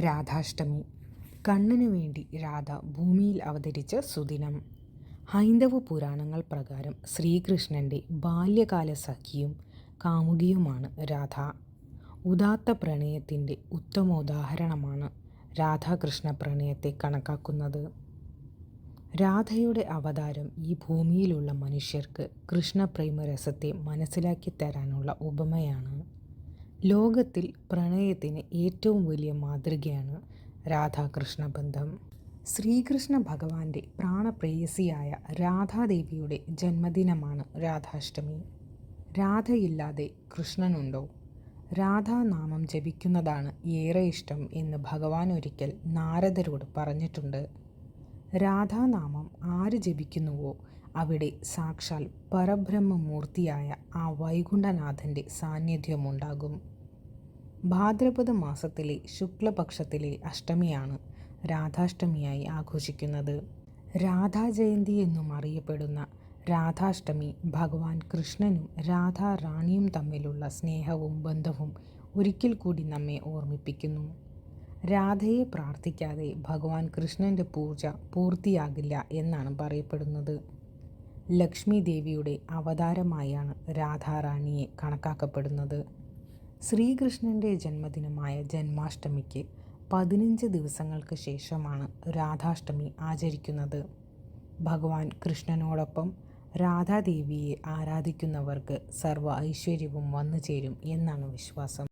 രാധാഷ്ടമി. കണ്ണനു വേണ്ടി രാധ ഭൂമിയിൽ അവതരിച്ച സുദിനം. ഹൈന്ദവ പുരാണങ്ങൾ പ്രകാരം ശ്രീകൃഷ്ണന്റെ ബാല്യകാല സഖിയും കാമുകിയുമാണ് രാധ. ഉദാത്ത പ്രണയത്തിന്റെ ഉത്തമോദാഹരണമാണ് രാധാകൃഷ്ണ പ്രണയത്തെ കണക്കാക്കുന്നത്. രാധയുടെ അവതാരം ഈ ഭൂമിയിലുള്ള മനുഷ്യർക്ക് കൃഷ്ണപ്രേമരസത്തെ മനസ്സിലാക്കി തരാനുള്ള ഉപമയാണ്. ലോകത്തിൽ പ്രണയത്തിന് ഏറ്റവും വലിയ മാതൃകയാണ് രാധാകൃഷ്ണ ബന്ധം ശ്രീകൃഷ്ണ ഭഗവാന്റെ പ്രാണപ്രേയസിയായ രാധാദേവിയുടെ ജന്മദിനമാണ് രാധാഷ്ടമി. രാധയില്ലാതെ കൃഷ്ണനുണ്ടോ? രാധാനാമം ജപിക്കുന്നതാണ് ഏറെ ഇഷ്ടം എന്ന് ഭഗവാൻ ഒരിക്കൽ നാരദരോട് പറഞ്ഞിട്ടുണ്ട്. രാധാനാമം ആര് ജപിക്കുന്നുവോ അവിടെ സാക്ഷാൽ പരബ്രഹ്മമൂർത്തിയായ ആ വൈകുണ്ഠനാഥന്റെ സാന്നിധ്യമുണ്ടാകും. ഭാദ്രപദ മാസത്തിലെ ശുക്ലപക്ഷത്തിലെ അഷ്ടമിയാണ് രാധാഷ്ടമിയായി ആഘോഷിക്കുന്നത്. രാധാജയന്തി എന്നും അറിയപ്പെടുന്ന രാധാഷ്ടമി ഭഗവാൻ കൃഷ്ണനും രാധാ റാണിയും തമ്മിലുള്ള സ്നേഹവും ബന്ധവും ഒരിക്കൽ കൂടി നമ്മെ ഓർമ്മിപ്പിക്കുന്നു. രാധയെ പ്രാർത്ഥിക്കാതെ ഭഗവാൻ കൃഷ്ണന്റെ പൂജ പൂർത്തിയാകില്ല എന്നാണ് പറയപ്പെടുന്നത്. ലക്ഷ്മി ദേവിയുടെ അവതാരമായാണ് രാധാറാണിയെ കണക്കാക്കപ്പെടുന്നത്. ശ്രീകൃഷ്ണന്റെ ജന്മദിനമായ ജന്മാഷ്ടമിക്ക് പതിനഞ്ച് ദിവസങ്ങൾക്ക് ശേഷമാണ് രാധാഷ്ടമി ആചരിക്കുന്നത്. ഭഗവാൻ കൃഷ്ണനോടൊപ്പം രാധാദേവിയെ ആരാധിക്കുന്നവർക്ക് സർവ ഐശ്വര്യവും വന്നു ചേരും എന്നാണ് വിശ്വാസം.